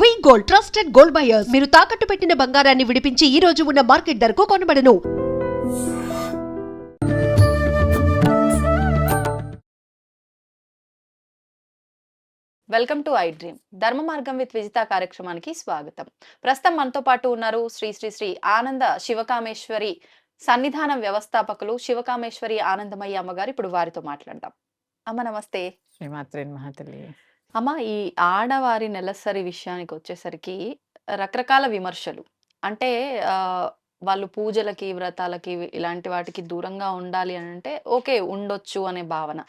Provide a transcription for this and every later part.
V gold trusted gold buyers మీరు తాకట్టు పెట్టిన బంగారాన్ని విడిపించి ఈ రోజు ఉన్న మార్కెట్ ధరకు కొనబడను. Welcome to iDream Dharma Margam with Vijitha కార్యక్రమానికి స్వాగతం. ప్రస్తుతం మనతో పాటు ఉన్నారు శ్రీ శ్రీ శ్రీ ఆనంద శివకామేశ్వరి సన్నిధానం వ్యవస్థాపకులు శివకామేశ్వరి ఆనందమయ్య అమ్మగారు. ఇప్పుడు వారితో మాట్లాడదాం. అమ్మ నమస్తే. శ్రీమాత్రే మహాతల్లి అమ్మ ఈ ఆడవారి నెలసరి విషయానికి వచ్చేసరికి రకరకాల విమర్శలు. అంటే ఆ, వాళ్ళు పూజలకి వ్రతాలకి ఇలాంటి వాటికి దూరంగా ఉండాలి అని అంటే ఓకే ఉండొచ్చు అనే భావన.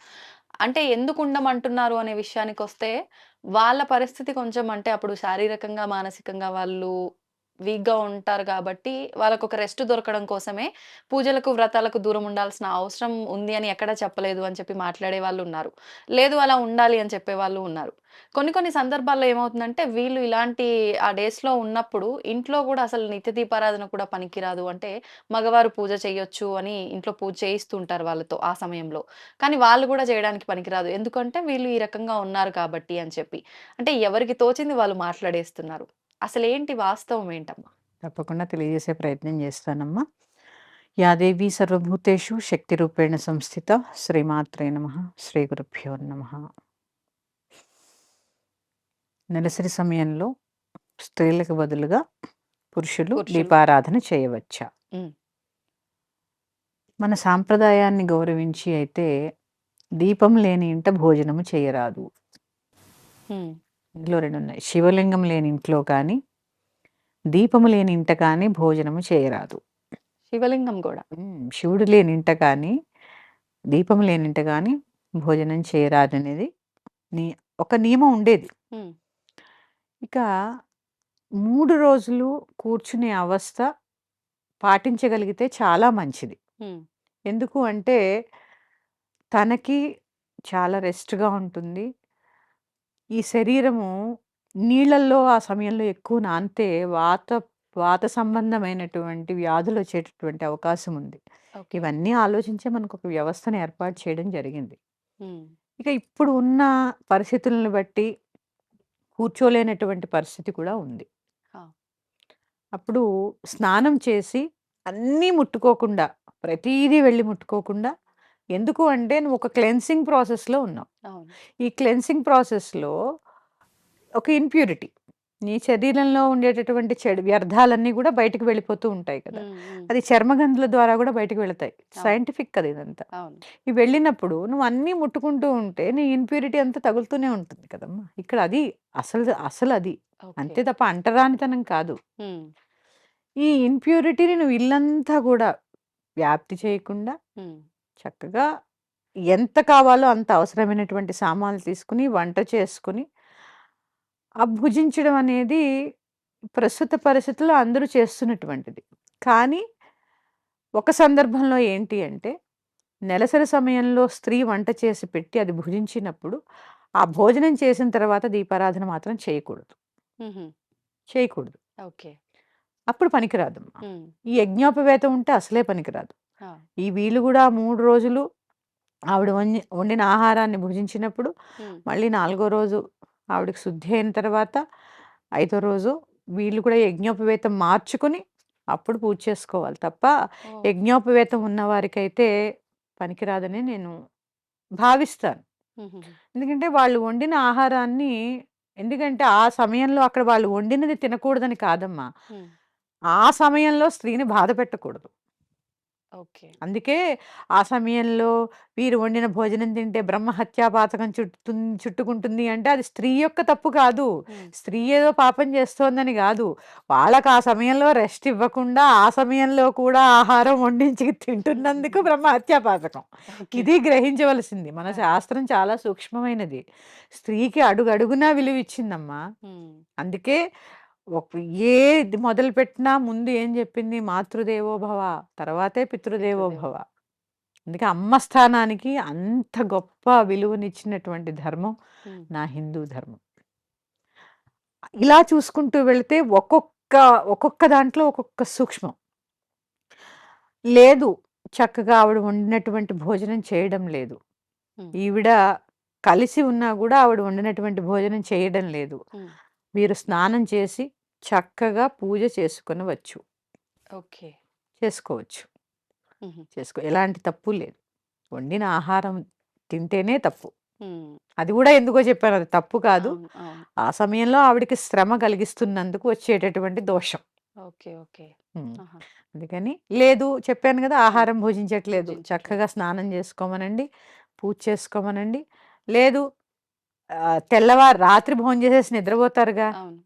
అంటే ఎందుకు ఉండమంటున్నారు అనే విషయానికి వస్తే వాళ్ళ పరిస్థితి కొంచెం అంటే అప్పుడు శారీరకంగా మానసికంగా వాళ్ళు వీక్గా ఉంటారు కాబట్టి వాళ్ళకు ఒక రెస్ట్ దొరకడం కోసమే పూజలకు వ్రతాలకు దూరం ఉండాల్సిన అవసరం ఉంది అని ఎక్కడా చెప్పలేదు అని చెప్పి మాట్లాడే వాళ్ళు ఉన్నారు. లేదు అలా ఉండాలి అని చెప్పే వాళ్ళు ఉన్నారు. కొన్ని కొన్ని సందర్భాల్లో ఏమవుతుందంటే వీళ్ళు ఇలాంటి ఆ డేస్లో ఉన్నప్పుడు ఇంట్లో కూడా అసలు నిత్య దీపారాధన కూడా పనికిరాదు. అంటే మగవారు పూజ చేయొచ్చు అని ఇంట్లో పూజ చేయిస్తుంటారు వాళ్ళతో ఆ సమయంలో. కానీ వాళ్ళు కూడా చేయడానికి పనికిరాదు. ఎందుకంటే వీళ్ళు ఈ రకంగా ఉన్నారు కాబట్టి అని చెప్పి. అంటే ఎవరికి తోచింది వాళ్ళు మాట్లాడేస్తున్నారు. అసలు ఏంటి వాస్తవం ఏంటమ్మా? తప్పకుండా తెలియజేసే ప్రయత్నం చేస్తానమ్మా. యాదేవి సర్వభూతేషు శక్తి రూపేణ సంస్థిత శ్రీమాత్రే నమ. శ్రీ గురుభ్యో నమ. నెలసరి సమయంలో స్త్రీలకు బదులుగా పురుషులు. దీపారాధన చేయవచ్చా. మన సాంప్రదాయాన్ని గౌరవించి అయితే దీపం లేని ఇంట భోజనము చేయరాదు. ఇందులో రెండు ఉన్నాయి. శివలింగం లేని ఇంట్లో కానీ దీపము లేని ఇంట కానీ భోజనము చేయరాదు. శివలింగం కూడా? ఉమ్, శివుడు లేని ఇంట కానీ దీపం లేని ఇంట కానీ భోజనం చేయరాదు అనేది నీ ఒక నియమం ఉండేది. ఉమ్, ఇక మూడు రోజులు కూర్చునే అవస్థ పాటించగలిగితే చాలా మంచిది. ఉమ్, ఎందుకు అంటే తనకి చాలా రెస్ట్గా ఉంటుంది. ఈ శరీరము నీళ్ళల్లో ఆ సమయంలో ఎక్కువ నానితే వాత వాత సంబంధమైనటువంటి వ్యాధులు వచ్చేటటువంటి అవకాశం ఉంది ఓకే. ఇవన్నీ ఆలోచించే మనకు ఒక వ్యవస్థను ఏర్పాటు చేయడం జరిగింది ఉమ్, ఇక ఇప్పుడు ఉన్న పరిస్థితులను బట్టి కూర్చోలేనటువంటి పరిస్థితి కూడా ఉంది ఆ. అప్పుడు స్నానం చేసి అన్నీ ముట్టుకోకుండా ప్రతిదీ వెళ్ళి ముట్టుకోకుండా ఎందుకు అంటే నువ్వు ఒక క్లెన్సింగ్ ప్రాసెస్లో ఉన్నావు. ఈ క్లెన్సింగ్ ప్రాసెస్లో ఒక ఇంప్యూరిటీ నీ శరీరంలో ఉండేటటువంటి చెడు వ్యర్థాలన్నీ కూడా బయటకు వెళ్ళిపోతూ ఉంటాయి కదా. అది చర్మగంధుల ద్వారా కూడా బయటకు వెళతాయి. సైంటిఫిక్ కదా ఇదంతా. ఇవి వెళ్ళినప్పుడు నువ్వు అన్నీ ముట్టుకుంటూ ఉంటే నీ ఇంప్యూరిటీ అంతా తగులుతూనే ఉంటుంది కదమ్మా. ఇక్కడ అది అసలు అసలు అది. అంతే తప్ప అంటరానితనం కాదు. ఈ ఇంప్యూరిటీని నువ్వు ఇల్లంతా కూడా వ్యాప్తి చేయకుండా చక్కగా ఎంత కావాలో అంత అవసరమైనటువంటి సామాన్లు తీసుకుని వంట చేసుకుని ఆ భుజించడం అనేది ప్రస్తుత పరిస్థితుల్లో అందరూ చేస్తున్నటువంటిది. కానీ ఒక సందర్భంలో ఏంటి అంటే నెలసరి సమయంలో స్త్రీ వంట చేసి పెట్టి అది భుజించినప్పుడు ఆ భోజనం చేసిన తర్వాత దీపారాధన మాత్రం చేయకూడదు. చేయకూడదు. ఓకే. అప్పుడు పనికిరాదమ్మా. ఉమ్, ఈ యజ్ఞోపవేతం ఉంటే అసలే పనికిరాదు. ఈ వీళ్ళు కూడా మూడు రోజులు ఆవిడ వండి వండిన ఆహారాన్ని భుజించినప్పుడు మళ్ళీ నాలుగో రోజు ఆవిడకి శుద్ధి అయిన తర్వాత ఐదో రోజు వీళ్ళు కూడా యజ్ఞోపవేతం మార్చుకుని అప్పుడు పూజ చేసుకోవాలి తప్ప యజ్ఞోపవేతం ఉన్న వారికైతే పనికిరాదని నేను భావిస్తాను. ఎందుకంటే వాళ్ళు వండిన ఆహారాన్ని ఎందుకంటే ఆ సమయంలో అక్కడ వాళ్ళు వండినది తినకూడదని కాదమ్మా. ఆ సమయంలో స్త్రీని బాధ పెట్టకూడదు. ఓకే. అందుకే ఆ సమయంలో వీరు వండిన భోజనం తింటే బ్రహ్మ హత్యాపాతకం చుట్టు చుట్టుకుంటుంది అంటే అది స్త్రీ యొక్క తప్పు కాదు. స్త్రీ ఏదో పాపం చేస్తోందని కాదు. వాళ్ళకి ఆ సమయంలో రెస్ట్ ఇవ్వకుండా ఆ సమయంలో కూడా ఆహారం వండించి తింటున్నందుకు బ్రహ్మ హత్యాపాతకం. ఇది గ్రహించవలసింది. మన. శాస్త్రం చాలా సూక్ష్మమైనది. స్త్రీకి అడుగు అడుగునా విలువ ఇచ్చిందమ్మా అందుకే ఒక ఏది మొదలుపెట్టినా ముందు ఏం చెప్పింది? మాతృదేవో భవ తర్వాతే పితృదేవో పితృదేవో. భవ అందుకే అమ్మ స్థానానికి అంత గొప్ప విలువనిచ్చినటువంటి ధర్మం నా హిందూ ధర్మం. ఇలా చూసుకుంటూ వెళితే ఒక్కొక్క ఒక్కొక్క దాంట్లో ఒక్కొక్క సూక్ష్మం. లేదు చక్కగా ఆవిడ వండినటువంటి భోజనం చేయడం లేదు. ఈవిడ కలిసి ఉన్నా కూడా ఆవిడ వండినటువంటి భోజనం చేయడం లేదు. ఉమ్, వీరు స్నానం చేసి చక్కగా పూజ చేసుకొనవచ్చు. ఓకే. చేసుకోవచ్చు. చేసుకో ఎలాంటి తప్పు లేదు. వండిన ఆహారం తింటేనే తప్పు. అది గూడా ఎందుకో చెప్పాను అది తప్పు కాదు. అవును. అవును. ఆ సమయంలో ఆవిడకి శ్రమ కలిగిస్తున్నందుకు వచ్చేటటువంటి దోషం. ఓకే. ఓకే. ఆహా! అందుకని లేదు చెప్పాను! హ్మ్. ఆహారం భుజించట్లేదు. భుజించట్లేదు. చక్కగా స్నానం చేసుకోమనండి. పూజ చేసుకోమనండి. లేదు తెల్లవారు రాత్రి భోంచేసేసి నిద్రపోతారుగా. అవును.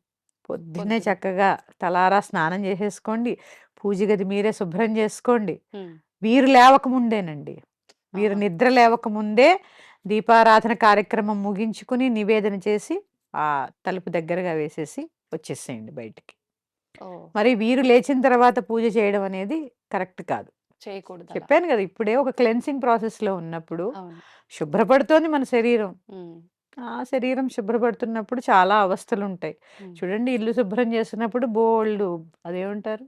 పొద్దున్నే పొద్దున. చక్కగా తలారా స్నానం చేసేసుకోండి. పూజ గది మీరే శుభ్రం చేసుకోండి. వీరు లేవక ముందేనండి. వీరు! నిద్ర లేవక ముందే దీపారాధన కార్యక్రమం ముగించుకొని, నివేదన చేసి ఆ తలుపు దగ్గరగా వేసేసి వచ్చేసేయండి బయటికి. మరి వీరు లేచిన తర్వాత పూజ చేయడం అనేది కరెక్ట్ కాదు. చేయకూడదలా. చెప్పాను గదా! ఇప్పుడే ఒక క్లెన్సింగ్ ప్రాసెస్‌లో ఉన్నప్పుడు అవును. శుభ్రపడుతోంది మన శరీరం. ఆ శరీరం శుభ్రపడుతున్నప్పుడు చాలా అవస్థలుంటాయి. హ్మ్. చూడండి ఇల్లు శుభ్రం చేస్తున్నప్పుడు బోలెడు అదేమంటారు?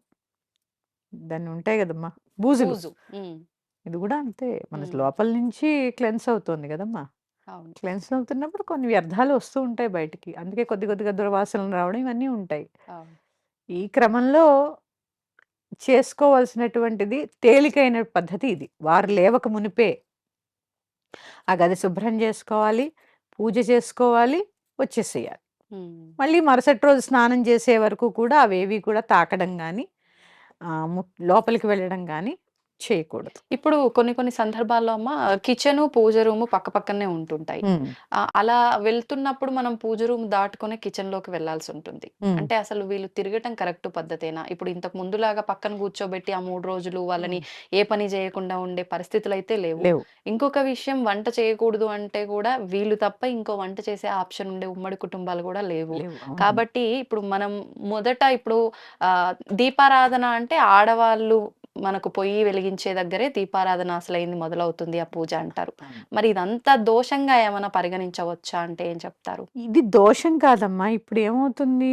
దాన్ని ఉంటాయి! బూజులు. బూజు. ఇది గూడా అంతే. మన. లోపల నుంచి క్లెన్స్ అవుతోంది! అవును. క్లెన్స్ అవుతున్నప్పుడు కొన్ని వ్యర్థాలు వస్తూ ఉంటాయి బయటికి. అందుకే కొద్ది కొద్దిగా దుర్వాసనలు రావడం ఇవన్నీ ఉంటాయి. అవును. ఈ క్రమంలో చేసుకోవాల్సినటువంటిది తేలికైన పద్ధతి ఇది. వారు లేవక మునిపే ఆ గది శుభ్రం చేసుకోవాలి. పూజ చేసుకోవాలి. వచ్చేసేయాలి. మళ్ళీ మరుసటి రోజు స్నానం చేసే వరకు కూడా అవేవి కూడా తాకడం ము లోపలికి వెళ్ళడం గాని చేయకూడదు. ఇప్పుడు కొన్ని కొన్ని సందర్భాల్లో అమ్మ కిచెను, పూజ రూము పక్కపక్కనే ఉంటుంటాయి. హ్మ్. ఆహ్, అలా వెళ్తున్నప్పుడు మనం పూజ రూమ్ దాటుకొనే కిచెన్‌లోకి వెళ్ళాల్సుంటుంది. హ్మ్. అంటే అసలు వీళ్ళు తిరగటం కరెక్ట్ పద్ధతేనా? ఇప్పుడు ఇంతకు ముందులాగా పక్కన కూర్చోబెట్టి ఆ 3 రోజులు వాళ్ళని. ఏ పని చేయకుండా ఉండే పరిస్థితులైతే లేవు. లేవు. ఇంకొక విషయం వంట చేయకూడదు అంటే కూడా వీళ్ళు తప్ప ఇంకో వంట చేసే ఆప్షన్ ఉండే ఉమ్మడి కుటుంబాలు కూడా లేవు. కాబట్టి ఇప్పుడు మనం మొదట ఇప్పుడు దీపారాధన అంటే ఆడవాళ్ళు మనకు పొయ్యి వెలిగించే దగ్గరే దీపారాధన అసలైంది మొదలవుతుంది ఆ పూజ అంటారు. మరి ఇదంతా దోషంగా ఏమన్నా పరిగణించవచ్చా అంటే ఏం చెప్తారు? ఇది దోషం కాదమ్మా. ఇప్పుడు ఏమవుతుంది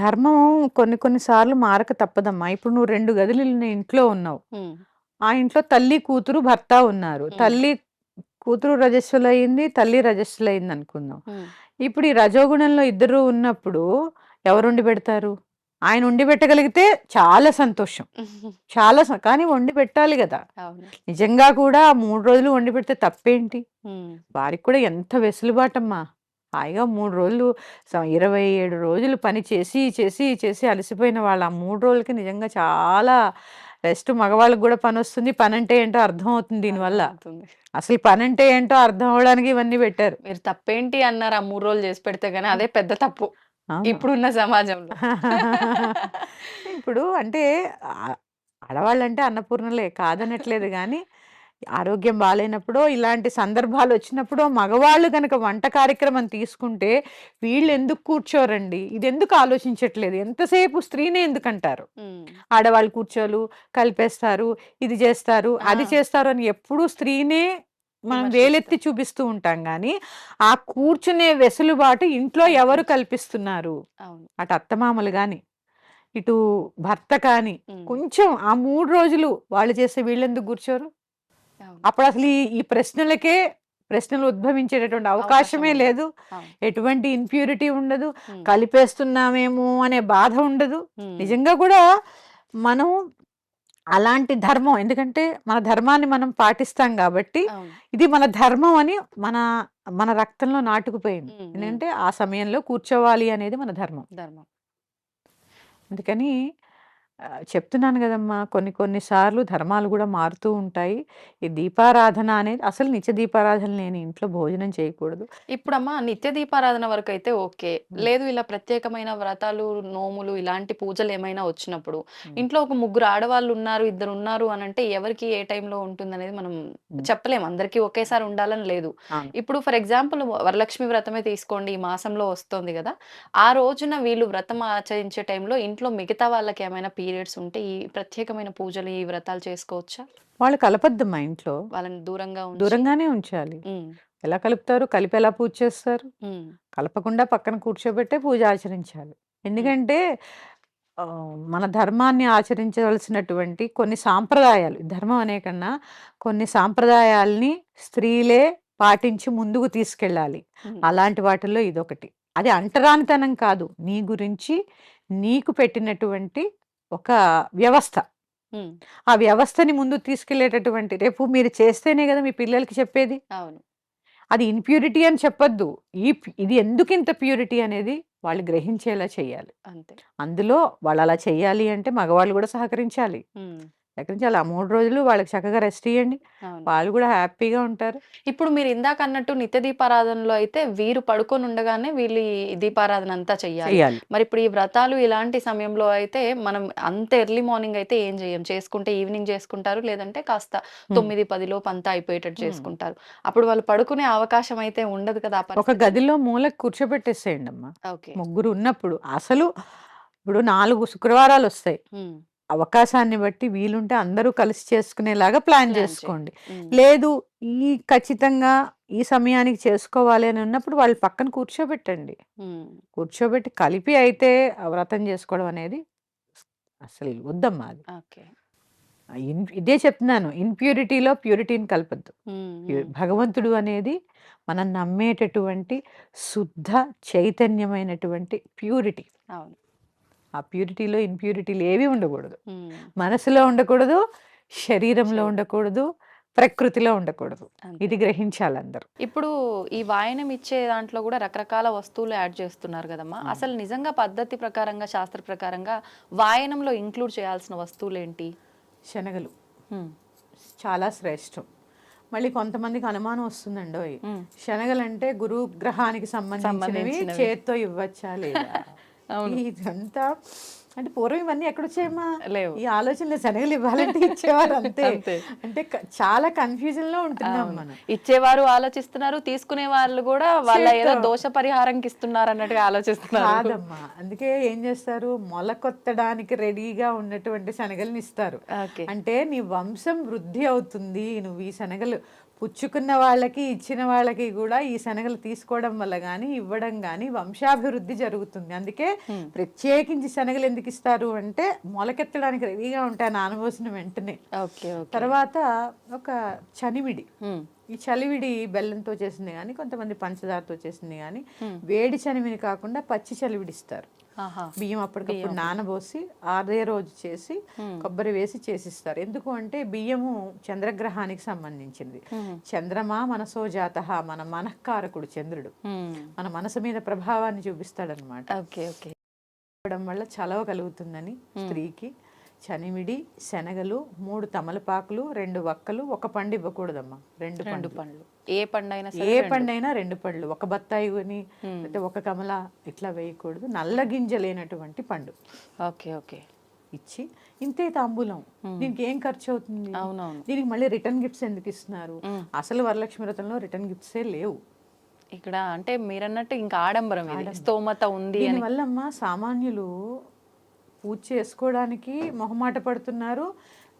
ధర్మం కొన్ని కొన్ని సార్లు మారక తప్పదమ్మా. ఇప్పుడు నువ్వు 2 గదులు ఇంట్లో ఉన్నావు. ఆ ఇంట్లో తల్లి, కూతురు, భర్త ఉన్నారు. తల్లి కూతురు రజస్వలయింది. తల్లి రజస్వలయిందనుకుందాం. హ్మ్. ఇప్పుడు ఈ రజోగుణంలో ఇద్దరు ఉన్నప్పుడు ఎవరు వండి పెడతారు? ఆయన వండి పెట్టగలిగితే చాలా సంతోషం. చాలా కానీ వండి పెట్టాలి! అవును. నిజంగా కూడా 3 రోజులు వండి పెడితే తప్పేంటి? వారికి కూడా ఎంత వెసులుబాటమ్మా. హాయిగా 3 రోజులు స 27 రోజులు పని చేసి, చేసి, చేసి అలసిపోయిన వాళ్ళు ఆ 3 రోజులకి నిజంగా చాలా రెస్ట్ మగవాళ్ళకి గూడా పనొస్తుంది. పనంటే ఏంటో అర్థమవుతుంది దీనివల్ల. అర్థమవుతుంది. అసలు పనంటే ఏంటో అర్థం అవ్వడానికి ఇవన్నీ పెట్టారు. మీరు తప్పేంటి అన్నారు ఆ 3 రోజులు చేసి పెడితే గాని అదే పెద్ద తప్పు. ఇప్పుడున్న సమాజంలో. ఇప్పుడు అంటే ఆడవాళ్ళంటే అన్నపూర్ణలే కాదనట్లేదు గానీ, ఆరోగ్యం బాలేనప్పుడో, ఇలాంటి సందర్భాలొచ్చినప్పుడో మగవాళ్ళు గనక వంట కార్యక్రమం తీసుకుంటే వీళ్ళెందుకు కూర్చోరండి? ఇదెందుకు ఆలోచించట్లేదు? ఎంతసేపు స్త్రీనే ఎందుకంటారు? ఆడవాళ్ళు కూర్చోలు, కలిపేస్తారు, ఇది చేస్తారు, అది! చేస్తారు అని ఎప్పుడూ స్త్రీనే మనం. వేలెత్తి చూపిస్తూ ఉంటాం గానీ, ఆ కూర్చునే వెసులుబాటు ఇంట్లో ఎవరు కల్పిస్తున్నారు? అటు అత్తమామలు గాని, ఇటు భర్త కానీ. కొంచెం ఆ 3 రోజులు వాళ్ళు చేస్తే వీళ్ళెందుకు కూర్చోరు? అవును. అప్పుడసలు ఈ ఈ ప్రశ్నలకే ప్రశ్నలు ఉద్భవించేటటువంటి అవకాశం అవకాశమే. లేదు. ఎటువంటి ఇంప్యూరిటీ ఉండదు. కలిపేస్తున్నామేమో అనే బాధ ఉండదు. నిజంగా కూడా మనం అలాంటి ధర్మం ఎందుకంటే మన ధర్మాన్ని మనం పాటిస్తాం అవును. ఇది మన ధర్మం అని మన మన రక్తంలో నాటుకుపోయింది. ఎందుకంటే ఆ సమయంలో కూర్చోవాలి అనేది మన ధర్మం. ధర్మం. అందుకని ఆహ్, చెప్తున్నాను గదమ్మా! కొన్ని కొన్ని సార్లు ధర్మాలు గూడా మారుతూ ఉంటాయి. ఈ దీపారాధన అనేది అసలు నిత్య దీపారాధన లేని ఇంట్లో భోజనం చేయకూడదు. ఇప్పుడమ్మా నిత్య దీపారాధన వరకైతే ఓకే. హ్మ్. లేదు ఇలా ప్రత్యేకమైన వ్రతాలు, నోములు ఇలాంటి పూజలేమైనా వచ్చినప్పుడు హ్మ్. ఇంట్లో ఒక ముగ్గురు ఆడవాళ్ళున్నారు, ఇద్దరున్నారు అనంటే ఎవరికి ఏ టైంలో ఉంటుందనేది మనం హ్మ్. చెప్పలేం. అందరికీ ఒకేసారి ఉండాలని లేదు. అవును. ఇప్పుడు ఫర్ ఎగ్జాంపుల్ వరలక్ష్మి వ్రతమే తీసుకోండి. ఈ మాసంలో వస్తోంది గదా! ఆ రోజున వీళ్ళు వ్రతం ఆచరించే టైంలో ఇంట్లో మిగతా వాళ్ళకేమైనా పీరియడ్స్ ఉంటే ఈ ప్రత్యేకమైన పూజలు, ఈ వ్రతాలు చేసుకోవచ్చా? వాళ్ళు కలపొద్దమ్మా ఇంట్లో. వాళ్ళని దూరంగా ఉంచి దూరంగానే ఉంచాలి. ఎలా కలుపుతారు? కలిపి ఎలా పూజ చేస్తారు? కలపకుండా పక్కన కూర్చోబెట్టే పూజ ఆచరించాలి. ఎందుకంటే మన ధర్మాన్ని ఆచరించవలసినటువంటి కొన్ని సాంప్రదాయాలు ధర్మం అనే కన్నా కొన్ని సాంప్రదాయాల్ని స్త్రీలే పాటించి ముందుకు తీసుకెళ్ళాలి. అలాంటి వాటిల్లో ఇదొకటి. అది అంటరానితనం కాదు నీ గురించి నీకు పెట్టినటువంటి ఒక వ్యవస్థ. ఆ వ్యవస్థని ముందు తీసుకెళ్ళేటటువంటి రేపు మీరు చేస్తేనే కదా మీ పిల్లలకి చెప్పేది. అవును. అది ఇన్ప్యూరిటీ అని చెప్పొద్దు. ఈ ఇది ఎందుకు ఇంత ప్యూరిటీ అనేది వాళ్ళు గ్రహించేలా చేయాలి. అంతే. అందులో వాళ్ళు అలా చేయాలి అంటే మగవాళ్ళు కూడా సహకరించాలి. సహకరించాలి ఆ మూడు రోజులు వాళ్ళకి చక్కగా రెస్ట్ ఇవ్వండి వాళ్ళు కూడా హ్యాపీగా ఉంటారు. ఇప్పుడు మీరు ఇందాక అన్నట్టు నిత్య దీపారాధనలో అయితే వీరు పడుకొని ఉండగానే వీళ్ళు ఈ దీపారాధన అంతా చెయ్యాలి. చేయాలి మరి ఇప్పుడు ఈ వ్రతాలు ఇలాంటి సమయంలో అయితే మనం అంత ఎర్లీ మార్నింగ్ అయితే ఏం చేయం చేసుకుంటే ఈవినింగ్ చేసుకుంటారు లేదంటే కాస్త తొమ్మిది పది లోపు అంతా అయిపోయేటట్టు. చేసుకుంటారు. అప్పుడు వాళ్ళు పడుకునే అవకాశం అయితే ఉండదు కదా ఒక. గదిలో మూలకు కూర్చోబెట్టేసేయండి అమ్మా ఓకే. ముగ్గురు ఉన్నప్పుడు అసలు ఇప్పుడు నాలుగు శుక్రవారాలు వస్తాయి. అవకాశాన్ని బట్టి వీలుంటే అందరూ కలిసి చేసుకునేలాగా ప్లాన్ చేసుకోండి. లేదు ఈ ఖచ్చితంగా ఈ సమయానికి చేసుకోవాలి అని ఉన్నప్పుడు వాళ్ళు పక్కన కూర్చోబెట్టండి. కూర్చోబెట్టి కలిపి అయితే వ్రతం చేసుకోవడం అనేది అసలు వద్దమ్మా అది ఇదే చెప్తున్నాను ఇన్ప్యూరిటీలో ప్యూరిటీని కలపద్దు. భగవంతుడు అనేది మనం నమ్మేటటువంటి శుద్ధ చైతన్యమైనటువంటి ప్యూరిటీ అవును. ఆ ప్యూరిటీలో ఇన్ప్యూరిటీలు ఏవి ఉండకూడదు మనసులో ఉండకూడదు శరీరంలో శరీరం. ఉండకూడదు ప్రకృతిలో ఉండకూడదు. ఇది గ్రహించాలి అందరూ ఇప్పుడు ఈ వాయనం ఇచ్చే దాంట్లో కూడా రకరకాల వస్తువులు యాడ్ చేస్తున్నారు కదమ్మా మ్మ్. అసలు నిజంగా పద్ధతి ప్రకారంగా శాస్త్ర ప్రకారంగా వాయనంలో ఇంక్లూడ్ చేయాల్సిన వస్తువులు ఏంటి శనగలు. చాలా శ్రేష్టం మళ్ళీ కొంతమందికి అనుమానం వస్తుందండి. శనగలంటే గురు గ్రహానికి సంబంధించినవి. చేత్తో ఇవ్వచ్చా లేదా. ఇదంతా అంటే పూర్వం ఇవన్నీ ఎక్కడొచ్చాయమ్మా లేవు. ఈ ఆలోచనలు శనగలు ఇవ్వాలంటే ఇచ్చేవారు అంతే. అంటే చాలా కన్ఫ్యూజన్లో ఉంటున్నాం. మనం. ఇచ్చేవారు ఆలోచిస్తున్నారు తీసుకునే వాళ్ళు కూడా వాళ్ళ ఏదో. దోష పరిహారంకి ఇస్తున్నారు అన్నట్టుగా ఆలోచిస్తున్నారు. కాదమ్మా. అందుకే ఏం చేస్తారు? మొలకొత్తడానికి రెడీగా ఉన్నటువంటి శనగల్ని ఇస్తారు. అంటే నీ వంశం వృద్ధి అవుతుంది. నువ్వు ఈ శనగలు పుచ్చుకున్న వాళ్ళకి ఇచ్చిన వాళ్ళకి కూడా ఈ శనగలు తీసుకోవడం వల్ల కానీ ఇవ్వడం కానీ వంశాభివృద్ధి జరుగుతుంది అందుకే. ప్రత్యేకించి శనగలు ఎందుకు ఇస్తారు అంటే మొలకెత్తడానికి రెడీగా ఉంటాయి నానబోసిన వెంటనే తర్వాత ఒక చనివిడి. ఈ చలివిడి బెల్లంతో చేసింది కానీ కొంతమంది పంచదారతో చేసింది కానీ. వేడి చనివిని కాకుండా పచ్చి చలివిడి ఇస్తారు బియ్యం అప్పటికప్పుడు. నానబోసి అదే రోజు చేసి. కొబ్బరి వేసి చేసిస్తారు ఎందుకు అంటే బియ్యము చంద్రగ్రహానికి సంబంధించింది. చంద్రమా మనసో జాత మన మనఃకారకుడు చంద్రుడు. మన మనసు మీద ప్రభావాన్ని చూపిస్తాడనమాట ఓకే ఓకే ఇవ్వడం వల్ల చలవ కలుగుతుందని స్త్రీకి చనిమిడి శనగలు మూడు తమలపాకులు రెండు వక్కలు ఒక పండు ఇవ్వకూడదమ్మా. రెండు రెండు పండ్లు. పండ్లు. ఏ పండు అయినా సరే ఏ. పండైనా రెండు పళ్ళు ఒక బత్తాయి కొని. అంటే ఒక కమల ఇట్లా వేయకూడదు. నల్ల గింజ లేనటువంటి పండు. Okay okay. ఇచ్చి ఇంతే తాంబూలం. దీనికి ఏం ఖర్చు అవుతుంది? అవునవును. దీనికి మళ్ళీ రిటర్న్ గిఫ్ట్స్ ఎందుకు ఇస్తున్నారు. అసలు వరలక్ష్మి వ్రతంలో రిటర్న్ గిఫ్ట్సే లేవు. ఇక్కడ అంటే మీరన్నట్టు ఇంకా ఆడంబరం. స్తోమత ఉంది దీనివల్ల అమ్మా సామాన్యులు పూజ చేసుకోవడానికి మొహమాట పడుతున్నారు.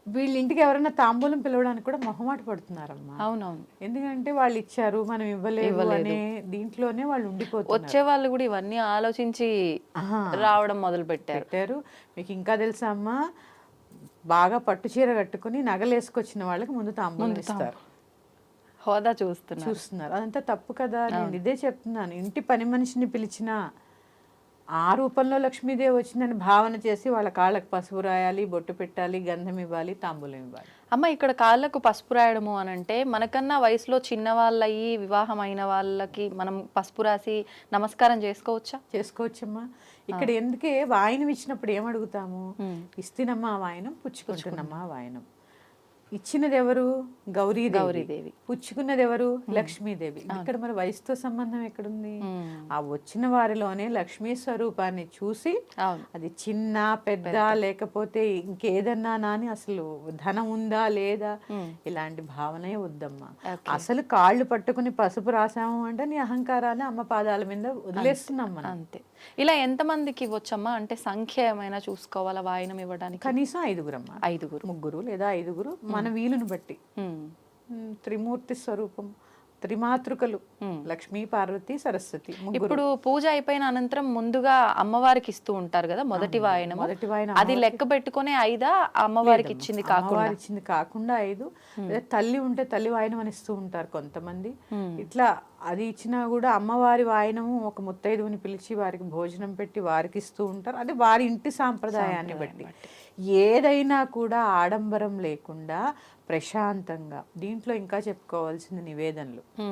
వీళ్ళ ఇంటికి ఎవరైనా తాంబూలం పిలవడానికి కూడా మొహమాట పడుతున్నారమ్మా. అవునవును. ఎందుకంటే వాళ్ళు ఇచ్చారు మనం ఇవ్వలేదు. అనే దీంట్లోనే వాళ్ళు ఉండిపోతున్నారు. వచ్చే వాళ్ళు కూడా ఇవన్నీ ఆలోచించి. రావడం మొదలు పెట్టారు. పెట్టారు. మీకు ఇంకా తెలుసా అమ్మా? బాగా పట్టు చీర కట్టుకుని నగలేసుకొచ్చిన వాళ్ళకి ముందు తాంబూలం ముందు తాంబూలం. ఇస్తారు. హోదా చూస్తున్నారు. చూస్తున్నారు. అదంతా తప్పు కదా? నేను ఇదే చెప్తున్నాను. ఇంటి పని మనిషిని పిలిచిన ఆ రూపంలో లక్ష్మీదేవి వచ్చిందని భావన చేసి వాళ్ళ కాళ్ళకి పసుపు రాయాలి బొట్టు పెట్టాలి గంధం ఇవ్వాలి తాంబూలం ఇవ్వాలి. అమ్మ ఇక్కడ కాళ్ళకు పసుపు రాయడము అని అంటే మనకన్నా వయసులో చిన్న వాళ్ళయి వివాహం అయిన వాళ్ళకి మనం పసుపు రాసి నమస్కారం చేసుకోవచ్చా? చేసుకోవచ్చమ్మా. ఇక్కడ ఎందుకే వాయనం ఇచ్చినప్పుడు ఏం అడుగుతాము మ్మ్. ఇస్తినమ్మా వాయనం పుచ్చుకుంటున్నమ్మా వాయనం. ఇచ్చినది ఎవరు గౌరీదేవి. గౌరీదేవి. పుచ్చుకున్నది ఎవరు లక్ష్మీదేవి. ఇక్కడ మరి వయసుతో సంబంధం ఎక్కడుంది. ఆ వచ్చిన వారిలోనే లక్ష్మీ స్వరూపాన్ని చూసి అది చిన్న పెద్ద లేకపోతే ఇంకేదన్నా నాని అసలు ధనం ఉందా లేదా. ఇలాంటి భావనే వద్దమ్మా. అసలు కాళ్ళు పట్టుకుని పసుపు రాసాము అంటే నీ అహంకారాన్ని అమ్మ పాదాల మీద వదిలేస్తున్నాం మనం. అంతే. ఇలా ఎంతమందికి ఇవ్వచ్చమ్మా? అంటే సంఖ్య ఏమైనా చూసుకోవాలా? వాయనం ఇవ్వడానికి? కనీసం ఐదుగురమ్మా. ఐదుగురు. ముగ్గురు లేదా ఐదుగురు మన వీలుని బట్టి. త్రిమూర్తి స్వరూపం త్రిమాతృకలు. లక్ష్మీ పార్వతి సరస్వతి ఇప్పుడు పూజ అయిపోయిన అనంతరం ముందుగా అమ్మవారికి ఇస్తూ ఉంటారు కదా మొదటి. వాయనము. మొదటి వాయనం అది లెక్క పెట్టుకునే ఐదా అమ్మవారికి. ఇచ్చింది కాకుండా? ఇచ్చింది కాకుండా ఐదు. తల్లి ఉంటే తల్లి వాయనం అని ఇస్తూ ఉంటారు కొంతమంది. ఇట్లా అది ఇచ్చినా కూడా అమ్మవారి వాయనము ఒక ముత్తైదువుని పిలిచి వారికి భోజనం పెట్టి వారికి ఇస్తూ ఉంటారు. అది వారి ఇంటి సాంప్రదాయాన్ని బట్టి. ఏదైనా కూడా ఆడంబరం లేకుండా ప్రశాంతంగా దీంట్లో ఇంకా చెప్పుకోవాల్సిన నివేదనలు.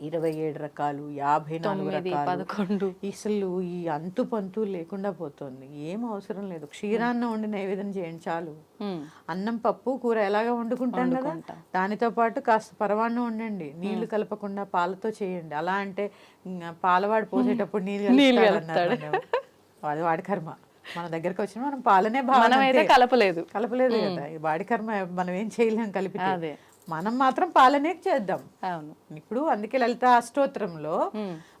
ఇరవై ఏడు రకాలు యాభై నాలుగు రకాలు. పదకొండు. అసలు ఈ అంతు పంతు లేకుండా పోతుంది. ఏం అవసరం లేదు. క్షీరాన్నం వండి నైవేద్యం చేయండి చాలు. అన్నం పప్పు కూర ఎలాగా వండుకుంటాం కదా. దానితో పాటు కాస్త పరవాన్నం వండండి. నీళ్ళు కలపకుండా పాలతో చేయండి. అలా అంటే పాలవాడు పోసేటప్పుడు నీళ్ళు. అది వాడి కర్మ. మన దగ్గరకు వచ్చిన మనం పాలనే భావన అంతే. కలపలేదు. కలపలేదు కదా. వాడి కర్మ మనం ఏం చేయలేం కలిపితే. అదే. మనం మాత్రం పాలనే చేద్దాం. అవును. ఇప్పుడు అందుకే లలిత అష్టోత్తరంలో.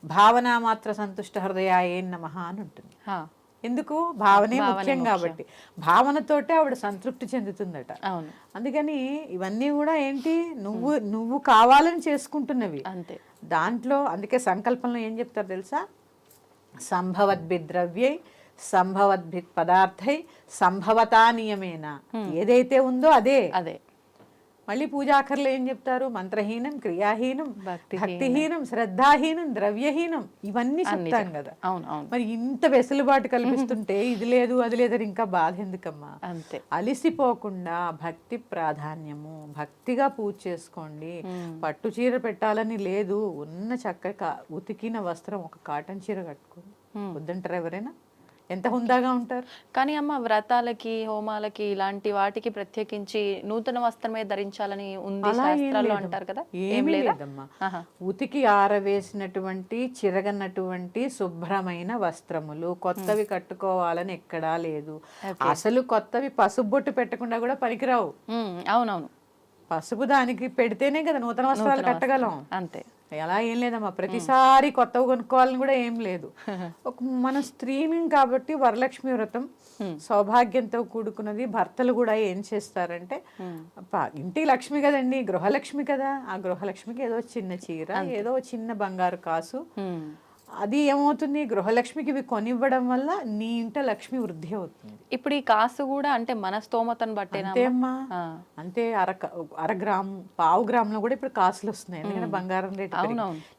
భావన మాత్ర సంతుష్ట హృదయాయ నమ అని ఉంటుంది. ఎందుకు? భావనే ముఖ్యం. కాబట్టి. భావనతోటే ఆవిడ సంతృప్తి చెందుతుందట. అవును. అందుకని ఇవన్నీ కూడా ఏంటి? నువ్వు నువ్వు కావాలని చేసుకుంటున్నవి. అంతే. దాంట్లో అందుకే సంకల్పంలో ఏం చెప్తారు తెలుసా? సంభవద్భి ద్రవ్యై సంభవద్భి పదార్థై సంభవతా నియమేన? ఏదైతే ఉందో అదే. అదే. మళ్ళీ పూజాకర్లు ఏం చెప్తారు? మంత్రహీనం క్రియాహీనం భక్తిహీనం. శ్రద్ధాహీనం ద్రవ్యహీనం ఇవన్నీ చెప్తాం కదా. అవును అవును మరి ఇంత వెసులుబాటు కల్పిస్తుంటే ఇది లేదు అది లేదని ఇంకా బాధ ఎందుకమ్మా? అంతే. అలిసిపోకుండా భక్తి ప్రాధాన్యము భక్తిగా పూజ చేసుకోండి. పట్టు చీర పెట్టాలని లేదు. ఉన్న చక్కగా ఉతికిన వస్త్రం ఒక కాటన్ చీర కట్టుకోండి వద్దంటారు ఎవరైనా? ఎంత హుందాగా ఉంటారు? కానీ అమ్మ వ్రతాలకి హోమాలకి ఇలాంటి వాటికి ప్రత్యేకించి నూతన వస్త్రమే ధరించాలని ఉంది శాస్త్రాల్లో. అంటారు కదా? ఏం లేదమ్మా. ఉతికి ఆరవేసినటువంటి చిరగనటువంటి శుభ్రమైన వస్త్రములు కొత్తవి కట్టుకోవాలని ఎక్కడా లేదు. అసలు కొత్తవి పసుపు బొట్టు పెట్టకుండా కూడా పనికిరావు. అవునవును. పసుపు దానికి పెడితేనే కదా నూతన వస్త్రాలు కట్టగలం. అంతే. ఎలా ఏం లేదమ్మా. ప్రతిసారి కొత్తవి కొనుక్కోవాలని కూడా ఏం లేదు. ఒక మన స్త్రీని కాబట్టి వరలక్ష్మి వ్రతం సౌభాగ్యంతో కూడుకున్నది భర్తలు కూడా ఏం చేస్తారంటే ఇంటి లక్ష్మి కదండి గృహలక్ష్మి కదా. ఆ గృహలక్ష్మికి ఏదో చిన్న చీర ఏదో చిన్న బంగారు కాసు. అది ఏమవుతుంది? గృహలక్ష్మికి ఇవి కొనివ్వడం వల్ల నీ ఇంట లక్ష్మి వృద్ధి అవుతుంది. ఇప్పుడు ఈ కాసు కూడా అంటే మన స్తోమతను బట్టేనా అంతే అమ్మా ఆ. అంతే అర అర గ్రామ్ పావు గ్రామ్లో కూడా ఇప్పుడు కాసులు వస్తున్నాయి. ఎందుకంటే బంగారం రేటు.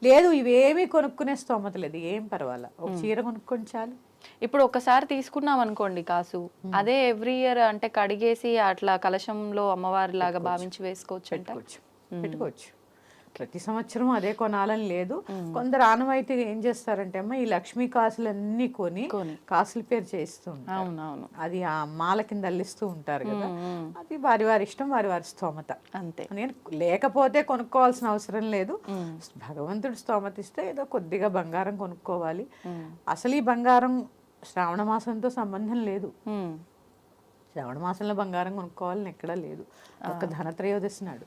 లేదు ఇవేమీ కొనుక్కునే స్తోమత లేదు. ఏం పర్వాలా? ఒక చీర కొనుక్కొని చాలు. ఇప్పుడు ఒకసారి తీసుకున్నాం అనుకోండి కాసు. అదే ఎవ్రీ ఇయర్ అంటే కడిగేసి అట్లా కలశంలో అమ్మవారి లాగా భావించి వేసుకోవచ్చు పెట్టుకోవచ్చు. ప్రతి సంవత్సరం అదే కొనాలని లేదు. కొందరు ఆనవాయితీ ఏం చేస్తారంటే అమ్మ ఈ లక్ష్మీ కాసులన్నీ కొని కొని. కాసుల పేరు చేస్తూ ఉంటారు. అవునవును. అది ఆ మాల కింద అల్లిస్తూ ఉంటారు కదా. అది వారి వారి ఇష్టం వారి వారి స్తోమత. అంతే. నేను లేకపోతే కొనుక్కోవాల్సిన అవసరం లేదు. భగవంతుడు స్తోమత ఇస్తే ఏదో కొద్దిగా బంగారం కొనుక్కోవాలి. అసలు ఈ బంగారం శ్రావణ మాసంతో సంబంధం లేదు. శ్రావణ మాసంలో బంగారం కొనుక్కోవాలని ఎక్కడా లేదు. ఒక ధనత్రయోదశి నాడు.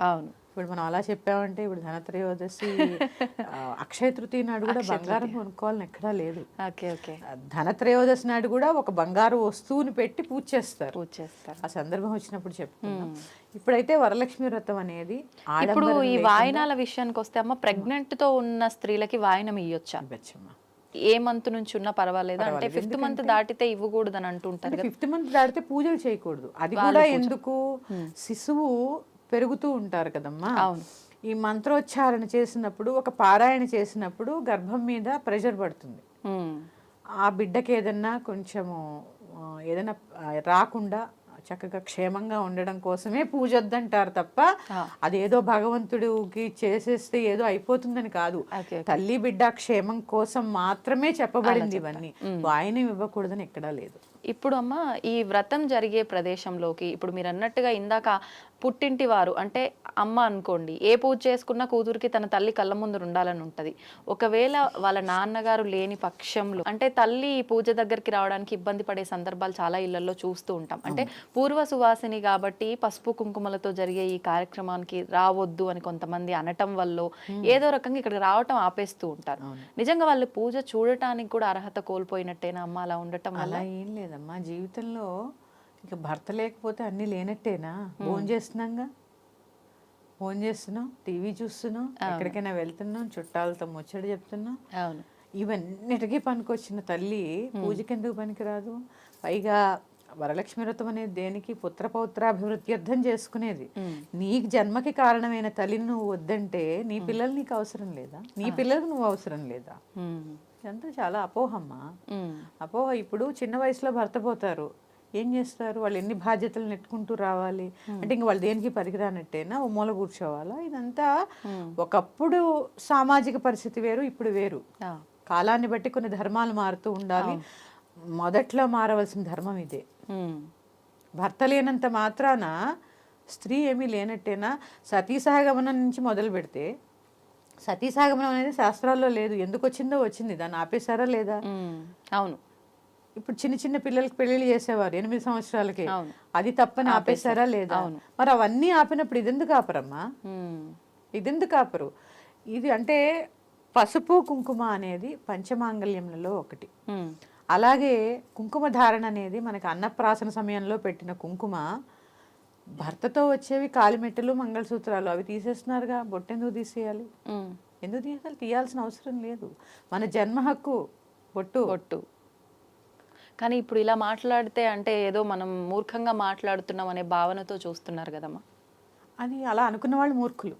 అవును. ఇప్పుడు మనం అలా చెప్పామంటే ఇప్పుడు ధనత్రయోదశి అక్షయ తృతీయ నాడు కూడా బంగారం కొనుక్కోవాలని ఎక్కడా లేదు. Okay okay. ధనత్రయోదశి నాడు కూడా ఒక బంగారు వస్తువుని పెట్టి పూజ చేస్తారు. పూజ చేస్తారు. ఆ సందర్భం వచ్చినప్పుడు చెప్పుకుందాం. ఇప్పుడైతే వరలక్ష్మి వ్రతం అనేది ఇప్పుడు ఈ వాయనాల విషయానికి వస్తే అమ్మ ప్రెగ్నెంట్తో ఉన్న స్త్రీలకి వాయనం ఇవ్వచ్చా ఇవ్వచ్చమ్మా. ఏ మంత్ నుంచి ఉన్నా పర్వాలేదు? అంటే ఫిఫ్త్ మంత్ దాటితే ఇవ్వకూడదు అని అంటుంటారు ఫిఫ్త్ మంత్ దాటితే పూజలు చేయకూడదు. అది కూడా ఎందుకు? శిశువు పెరుగుతూ ఉంటారు కదమ్మా. అవును. ఈ మంత్రోచ్చారణ చేసినప్పుడు ఒక పారాయణ చేసినప్పుడు గర్భం మీద ప్రెషర్ పడుతుంది. ఆ బిడ్డకి ఏదన్నా కొంచెము ఏదైనా రాకుండా చక్కగా క్షేమంగా ఉండడం కోసమే పూజ వద్దంటారు తప్ప అదేదో భగవంతుడికి చేసేస్తే ఏదో అయిపోతుందని కాదు. తల్లి బిడ్డ క్షేమం కోసం మాత్రమే చెప్పబడింది ఇవన్నీ. వాయినం ఇవ్వకూడదని ఎక్కడా లేదు. ఇప్పుడు అమ్మ ఈ వ్రతం జరిగే ప్రదేశంలోకి ఇప్పుడు మీరు అన్నట్టుగా ఇందాక పుట్టింటి వారు అంటే అమ్మ అనుకోండి ఏ పూజ చేసుకున్నా కూతురికి తన తల్లి కళ్ళ ముందు ఉండాలని ఉంటది. ఒకవేళ వాళ్ళ నాన్నగారు లేని పక్షంలో అంటే తల్లి ఈ పూజ దగ్గరికి రావడానికి ఇబ్బంది పడే సందర్భాలు చాలా ఇళ్ళలో చూస్తూ ఉంటాం. అంటే పూర్వ సువాసిని కాబట్టి పసుపు కుంకుమలతో జరిగే ఈ కార్యక్రమానికి రావద్దు అని కొంతమంది అనటం వల్ల ఏదో రకంగా ఇక్కడ రావటం ఆపేస్తూ ఉంటారు. నిజంగా వాళ్ళు పూజ చూడటానికి కూడా అర్హత కోల్పోయినట్టేనా అమ్మ అలా ఉండటం అలా ఏం లేదమ్మా. జీవితంలో ఇక భర్త లేకపోతే అన్ని లేనట్టేనా? ఫోన్ చేస్తున్నాగా? ఫోన్ చేస్తున్నాం టీవీ చూస్తున్నాం ఎక్కడికైనా వెళ్తున్నాం చుట్టాలతో ముచ్చట చెప్తున్నాం అవును. ఇవన్నిటికీ పనికొచ్చిన తల్లి పూజకి ఎందుకు పనికిరాదు? పైగా వరలక్ష్మి వ్రతం అనేది దేనికి? పుత్ర పౌత్రాభివృద్ధ్యర్థం చేసుకునేది. ఉమ్. నీకు జన్మకి కారణమైన తల్లిని నువ్వు వద్దంటే నీ పిల్లలు నీకు అవసరం లేదా? నీ పిల్లలకు నువ్వు అవసరం లేదా. ఇదంతా చాలా అపోహమ్మా. అపోహ ఇప్పుడు చిన్న వయసులో భర్త పోతారు. ఏం చేస్తారు? వాళ్ళు ఎన్ని బాధ్యతలు నెట్టుకుంటూ రావాలి? అంటే ఇంక వాళ్ళు దేనికి పనికిరానట్టేనా ఓ మూల కూర్చోవాలా? ఇదంతా ఒకప్పుడు సామాజిక పరిస్థితి వేరు ఇప్పుడు వేరు. కాలాన్ని బట్టి కొన్ని ధర్మాలు మారుతూ ఉండాలి. మొదట్లో మారవలసిన ధర్మం ఇదే. భర్త లేనంత మాత్రాన స్త్రీ ఏమీ లేనట్టేనా? సతీ సహగమనం నుంచి మొదలు పెడితే సతీ సహగమనం అనేది శాస్త్రాల్లో లేదు. ఎందుకు వచ్చిందో. వచ్చింది దాన్ని ఆపేశారా లేదా. అవును. ఇప్పుడు చిన్న చిన్న పిల్లలకి పెళ్ళిళ్ళు చేసేవారు ఎనిమిది సంవత్సరాలకి. అది తప్పని ఆపేశారా. లేదా. మరి అవన్నీ ఆపినప్పుడు ఇదెందుకు ఆపరమ్మా. ఇదెందుకు ఆపరు? ఇది అంటే పసుపు కుంకుమ అనేది పంచమాంగళ్యములలో ఒకటి. అలాగే కుంకుమ ధారణ అనేది మనకి అన్నప్రాసన సమయంలో పెట్టిన కుంకుమ భర్తతో వచ్చేవి కాలిమెట్టలు మంగళసూత్రాలు. అవి తీసేస్తున్నారుగా. బొట్టెందుకు తీసేయాలి. ఎందుకు తీయాలి? తీయాల్సిన అవసరం లేదు. మన జన్మ హక్కు బొట్టు. బొట్టు. కానీ ఇప్పుడు ఇలా మాట్లాడితే అంటే ఏదో మనం మూర్ఖంగా మాట్లాడుతున్నాం అనే భావనతో చూస్తున్నారు కదమ్మా అది అలా అనుకున్న వాళ్ళు మూర్ఖులు.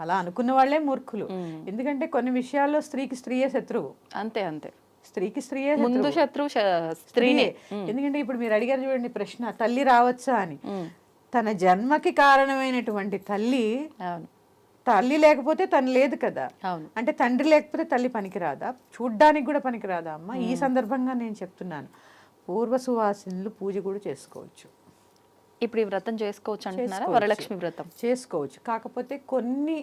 అలా అనుకున్న వాళ్ళే మూర్ఖులు. ఎందుకంటే కొన్ని విషయాల్లో స్త్రీకి స్త్రీయే శత్రువు అంతే అంతే స్త్రీకి స్త్రీయే ముందు శత్రువు. శత్రు స్త్రీనే స్త్రీయే. ఎందుకంటే ఇప్పుడు మీరు అడిగారు చూడండి ప్రశ్న తల్లి రావచ్చా అని. తన జన్మకి కారణమైనటువంటి తల్లి అవును తల్లి లేకపోతే తను లేదు కదా. అంటే తండ్రి లేకపోతే తల్లి పనికిరాదా? చూడ్డానికి కూడా పనికిరాదా అమ్మ? ఈ సందర్భంగా నేను చెప్తున్నాను. పూర్వ సువాసినులు పూజ కూడా చేసుకోవచ్చు. ఇప్పుడు ఈ వ్రతం చేసుకోవచ్చు అంటున్నారా. వరలక్ష్మి వ్రతం. చేసుకోవచ్చు. కాకపోతే కొన్ని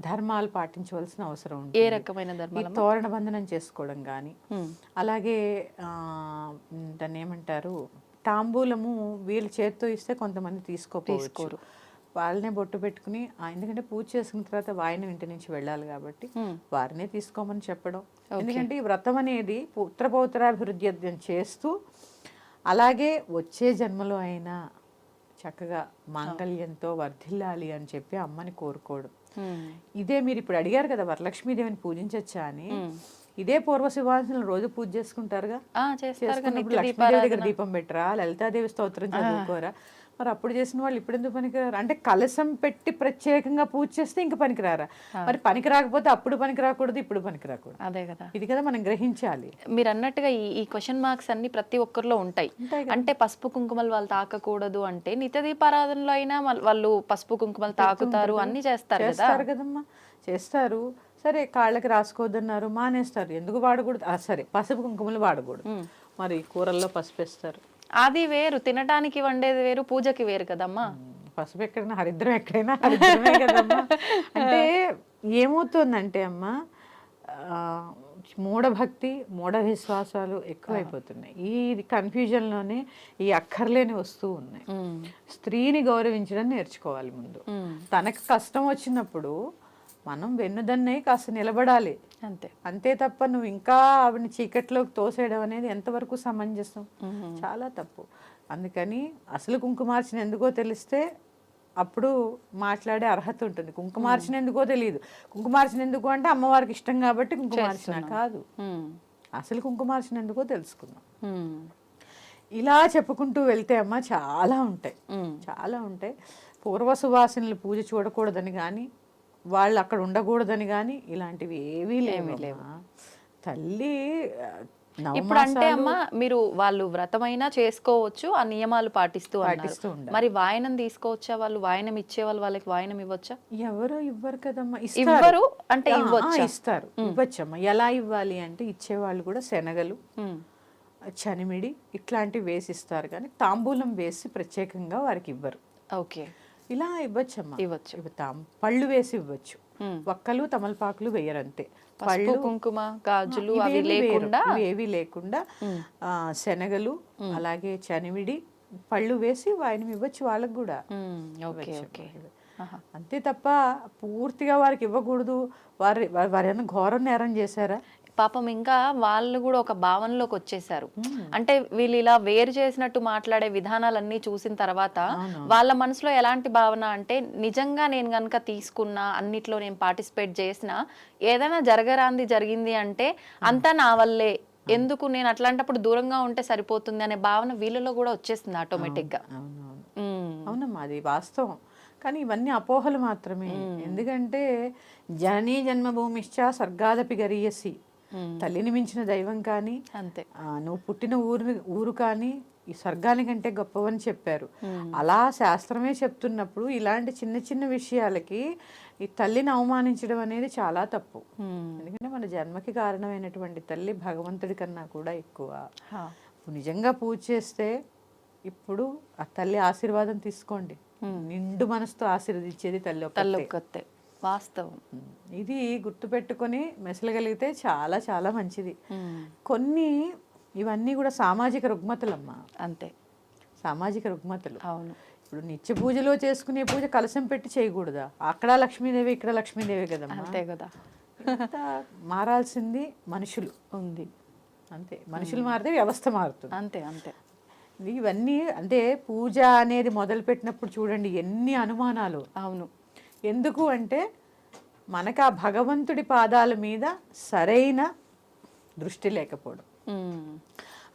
ధర్మాలు పాటించవలసిన అవసరం ఏ ఉంటుంది రకమైన ఈ ధర్మాలు తోరణ బంధనం చేసుకోవడం కానీ. అలాగే దాన్ని ఏమంటారు? తాంబూలము వీళ్ళు చేత్తో ఇస్తే కొంతమంది తీసుకోపోవచ్చు. తీసుకోరు. వాళ్ళనే బొట్టు పెట్టుకుని ఆ, ఎందుకంటే పూజ చేసుకున్న తర్వాత వాయిన ఇంటి నుంచి వెళ్ళాలి కాబట్టి. వారినే తీసుకోమని చెప్పడం. ఎందుకంటే ఈ వ్రతం అనేది పుత్ర పౌత్రాభివృద్ధి చేస్తూ అలాగే వచ్చే జన్మలో అయినా చక్కగా మాంగళ్యంతో వర్ధిల్లాలి అని చెప్పి అమ్మని కోరుకోవడం. ఇదే మీరు ఇప్పుడు అడిగారు కదా వరలక్ష్మీదేవిని పూజించచ్చా అని. ఇదే పూర్వ శివాంశులు రోజు పూజ చేసుకుంటారుగా? చేసుకున్నప్పుడు లక్ష్మీదేవి దగ్గర. దీపం పెట్టరా? లలితాదేవి స్తోత్రం చదువుకోరా? మరి అప్పుడు చేసిన వాళ్ళు ఇప్పుడు ఎందుకు పనికిరారు? అంటే కలశం పెట్టి ప్రత్యేకంగా పూజ చేస్తే ఇంకా పనికిరారా? మరి పనికి రాకపోతే అప్పుడు పనికి రాకూడదు ఇప్పుడు పనికి రాకూడదు. అదే కదా. ఇది కదా మనం గ్రహించాలి. మీరు అన్నట్టుగా ఈ ఈ క్వశ్చన్ మార్క్స్ అన్ని ప్రతి ఒక్కరిలో ఉంటాయి. అంటే పసుపు కుంకుమలు వాళ్ళు తాకకూడదు అంటే నిత్య దీపారాధనలో అయినా వాళ్ళు పసుపు కుంకుమలు తాకుతారు అన్ని చేస్తారు చేస్తారు కదమ్మా. చేస్తారు. సరే కాళ్ళకి రాసుకోవద్దన్నారు మానేస్తారు. ఎందుకు వాడకూడదు? సరే పసుపు కుంకుమలు వాడకూడదు. మరి కూరల్లో పసుపు వేస్తారు. అది వేరు తినటానికి వండేది వేరు పూజకి వేరు కదమ్మా. పసుపు ఎక్కడైనా హరిద్రం ఎక్కడైనా హరిద్రమే కదమ్మా. అంటే ఏమవుతుందంటే అమ్మా మూఢభక్తి మూఢ విశ్వాసాలు ఎక్కువైపోతున్నాయి ఈ కన్ఫ్యూజన్లోనే ఈ అక్కర్లేని వస్తువు ఉన్నాయి. స్త్రీని గౌరవించడం నేర్చుకోవాలి ముందు. తనకు కష్టం వచ్చినప్పుడు మనం వెన్నుదన్నై కాస్త నిలబడాలి. అంతే. అంతే తప్ప నువ్వు ఇంకా ఆవిడని చీకట్లోకి తోసేయడం అనేది ఎంతవరకు సమంజసం? చాలా తప్పు. అందుకని అసలు కుంకుమార్చన ఎందుకో తెలిస్తే అప్పుడు మాట్లాడే అర్హత ఉంటుంది. కుంకుమార్చన ఎందుకో తెలియదు. కుంకుమార్చన ఎందుకు అంటే అమ్మవారికి ఇష్టం కాబట్టి కుంకుమార్చన కాదు. అసలు కుంకుమార్చన ఎందుకో తెలుసుకుందాం. ఇలా చెప్పుకుంటూ వెళ్తే అమ్మ చాలా ఉంటాయి. చాలా ఉంటాయి. పూర్వ సువాసనలు పూజ చూడకూడదని కానీ వాళ్ళు అక్కడ ఉండకూడదని కానీ ఇలాంటివి ఏవీ లేవు తల్లి ఆ, ఇప్పుడు అంటే అమ్మ మీరు వాళ్ళు వ్రతమైనా చేసుకోవచ్చు ఆ నియమాలు పాటిస్తూ పాటిస్తూ. మరి వాయనం తీసుకోవచ్చా వాళ్ళు? వాయనం ఇచ్చే వాళ్ళు వాళ్ళకి వాయనం ఇవ్వచ్చా? ఎవరు ఇవ్వరు కదమ్మా ఇవ్వరు అంటే ఇస్తారు. ఇవ్వచ్చమ్మా. ఎలా ఇవ్వాలి అంటే ఇచ్చేవాళ్ళు కూడా శనగలు. చనిమిడి ఇట్లాంటివి వేసి ఇస్తారు కానీ తాంబూలం వేసి ప్రత్యేకంగా వారికి ఇవ్వరు. ఓకే. ఇలా ఇవ్వచ్చమ్మా. ఇవ్వచ్చు. ఇవ్వతాం. పళ్ళు వేసి ఇవ్వచ్చు. ఉమ్. వక్కలు తమలపాకులు వేయరంతే. పసుపు కుంకుమ గాజులు అవి. లేకుండా ఏవి లేకుండా శనగలు అలాగే చనివిడి పళ్ళు వేసి వాయినం ఇవ్వచ్చు వాళ్ళకు కూడా. అంతే తప్ప పూర్తిగా వారికి ఇవ్వకూడదు. వారి వారి ఏమైనా ఘోరం నేరం చేశారా? పాపం ఇంకా వాళ్ళు కూడా ఒక భావనలోకి వచ్చేసారు. అంటే వీళ్ళు ఇలా వేరు చేసినట్టు మాట్లాడే విధానాలన్నీ చూసిన తర్వాత. వాళ్ళ మనసులో ఎలాంటి భావన అంటే నిజంగా నేను గనుక తీసుకున్నా అన్నిట్లో నేను పార్టిసిపేట్ చేసినా ఏదైనా జరగరాంది జరిగింది అంటే అంతా నా వల్లే. ఎందుకు నేను అట్లాంటప్పుడు దూరంగా ఉంటే సరిపోతుంది అనే భావన వీళ్ళలో కూడా వచ్చేస్తుంది ఆటోమేటిక్గా అవునవును ఉమ్, అవునమ్మా అది వాస్తవం. కానీ ఇవన్నీ అపోహలు మాత్రమే. ఎందుకంటే జననీ జన్మభూమిశ్చ స్వర్గాదపి గరీయసి. తల్లిని మించిన దైవం కానీ అంతే. ఆ, నువ్వు పుట్టిన ఊరు ఊరు కానీ ఈ స్వర్గానికంటే గొప్పవని చెప్పారు. అలా శాస్త్రమే చెప్తున్నప్పుడు ఇలాంటి చిన్న చిన్న విషయాలకి ఈ తల్లిని అవమానించడం అనేది చాలా తప్పు. ఎందుకంటే మన జన్మకి కారణమైనటువంటి తల్లి భగవంతుడి కన్నా కూడా ఎక్కువ. నిజంగా పూజ చేస్తే ఇప్పుడు ఆ తల్లి ఆశీర్వాదం తీసుకోండి. నిండు మనసుతో ఆశీర్వదించేది తల్లి ఒక్కతే. వాస్తవం. ఇది గుర్తుపెట్టుకొని మెసలగలిగితే చాలా చాలా మంచిది. కొన్ని ఇవన్నీ కూడా సామాజిక రుగ్మతలమ్మా. అంతే. సామాజిక రుగ్మతలు. అవును. ఇప్పుడు నిత్య పూజలో చేసుకునే పూజ కలశం పెట్టి చేయకూడదా? అక్కడ లక్ష్మీదేవి ఇక్కడ లక్ష్మీదేవి కదమ్మా? అంతే కదా. మారాల్సింది? మనుషులు. ఉంది. అంతే. మనుషులు మారితే వ్యవస్థ మారుతుంది. అంతే అంతే. ఇవన్నీ అంటే పూజ అనేది మొదలు పెట్టినప్పుడు చూడండి ఎన్ని అనుమానాలు. అవును. ఎందుకు అంటే మనకు ఆ భగవంతుడి పాదాల మీద సరైన దృష్టి లేకపోవడం. ఉమ్,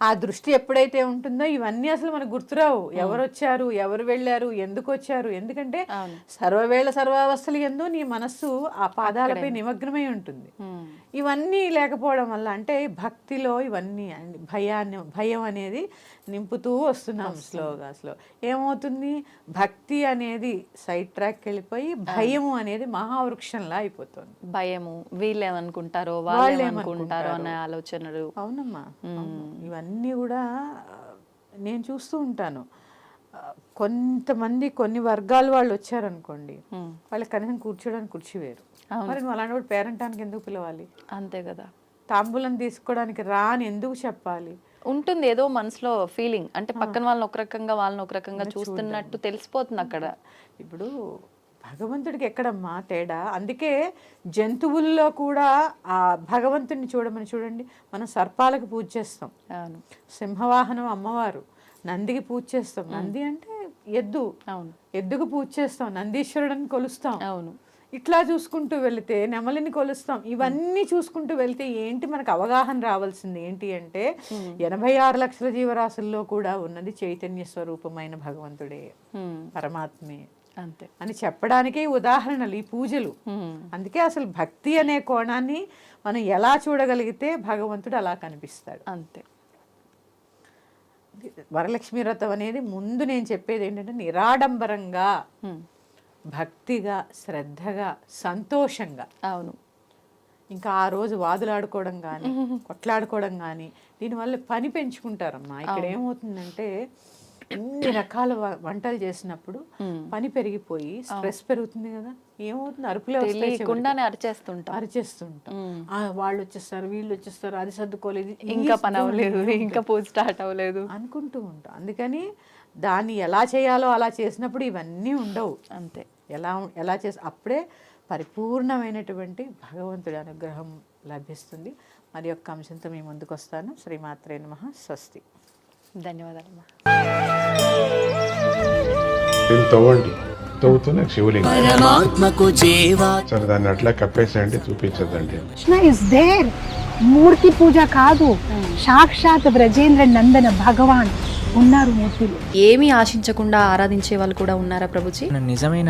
ఆ దృష్టి ఎప్పుడైతే ఉంటుందో ఇవన్నీ అసలు మనకు గుర్తురావు. ఎవరు వచ్చారు ఎవరు వెళ్ళారు? ఎందుకు వచ్చారు ఎందుకంటే సర్వవేళ సర్వావస్థలు ఎందు నీ మనస్సు ఆ పాదాలపై నిమగ్నమై ఉంటుంది. ఉమ్, ఇవన్నీ లేకపోవడం వల్ల అంటే భక్తిలో ఇవన్నీ భయాన్ని భయం అనేది నింపుతూ వస్తున్నాం స్లోగా స్లో. ఏమవుతుంది? భక్తి అనేది సైడ్ ట్రాక్ వెళ్ళిపోయి భయము అనేది మహావృక్షంలా అయిపోతుంది. భయము. వీళ్ళు ఏమనుకుంటారో వాళ్ళు వాళ్ళు ఏమనుకుంటారో. ఏమనుకుంటారో అనే ఆలోచనలు. అవునమ్మా అవును. ఇవన్నీ కూడా నేను చూస్తూ ఉంటాను. కొంతమంది కొన్ని వర్గాల వాళ్ళు వచ్చారనుకోండి వాళ్ళకి కనీసం కూర్చోడానికి కుర్చీ వేరు. మరి అలాంటి పేరెంటానికి ఎందుకు పిలవాలి? అంతే కదా. తాంబూలం తీసుకోవడానికి రా అని ఎందుకు చెప్పాలి? ఉంటుంది ఏదో మనసులో ఫీలింగ్ అంటే పక్కన వాళ్ళని ఒక రకంగా వాళ్ళని ఒక రకంగా చూస్తున్నట్టు తెలిసిపోతుంది అక్కడ. ఇప్పుడు భగవంతుడికి ఎక్కడమ్మా తేడా? అందుకే జంతువుల్లో కూడా ఆ భగవంతుడిని చూడమని చూడండి. మనం సర్పాలకు పూజ చేస్తాం. అవును. సింహవాహనం అమ్మవారు. నందికి పూజ చేస్తాం. నంది అంటే ఎద్దు. అవును. ఎద్దుకు పూజ చేస్తాం. నందీశ్వరుడిని కొలుస్తాం. అవును. ఇట్లా చూసుకుంటూ వెళితే నెమలిని కొలుస్తాం. ఇవన్నీ చూసుకుంటూ వెళ్తే ఏంటి మనకు అవగాహన రావాల్సింది? ఏంటి అంటే ఎనభై ఆరు లక్షల జీవరాశుల్లో కూడా ఉన్నది చైతన్య స్వరూపమైన భగవంతుడే పరమాత్మే అంతే. అని చెప్పడానికే ఉదాహరణలు ఈ పూజలు. అందుకే అసలు భక్తి అనే కోణాన్ని మనం ఎలా చూడగలిగితే భగవంతుడు అలా కనిపిస్తాడు. అంతే. వరలక్ష్మి వ్రతం అనేది ముందు నేను చెప్పేది ఏంటంటే నిరాడంబరంగా భక్తిగా శ్రద్ధగా సంతోషంగా. అవును. ఇంకా ఆ రోజు వాదులాడుకోవడం కానీ కొట్లాడుకోవడం కానీ దీనివల్ల పని పెంచుకుంటారమ్మా. ఇక్కడ ఏమవుతుందంటే అన్ని రకాల వంటలు చేసినప్పుడు. పని పెరిగిపోయి స్ట్రెస్ పెరుగుతుంది కదా. ఏమవుతుంది? అరుపులే. తెలియకుండానే అరిచేస్తుంటాం. అరిచేస్తుంటాం. వాళ్ళు వచ్చేస్తారు వీళ్ళు వచ్చేస్తారు అది సర్దుకోలేదు ఇంకా పని అవ్వలేదు. ఇంకా పూజ స్టార్ట్ అవ్వలేదు. అనుకుంటూ ఉంటాం. అందుకని దాన్ని ఎలా చేయాలో అలా చేసినప్పుడు ఇవన్నీ ఉండవు. అంతే. ఎలా ఎలా చేసి అప్పుడే పరిపూర్ణమైనటువంటి భగవంతుడి అనుగ్రహం లభిస్తుంది. మరి యొక్క అంశంతో మీ ముందుకు వస్తాను శ్రీమాత్రే నమ. స్వస్తి. ధన్యవాదాలు దీన్ని తవ్వండి. తవ్వుతూనే శివలింగం. పరమాత్మకు చేవా సరే దాన్ని అట్లా కప్పేసేయండి చూపించదండి కృష్ణ ఇస్ దేర్ మూర్తి పూజ కాదు. సాక్షాత్ బ్రజేంద్ర నందన భగవాన్. ఉన్నారు మూర్తిలో. ఏమీ ఆశించకుండా ఆరాధించే వాళ్ళు కూడా ఉన్నారా ప్రభుజీ? నిజమైన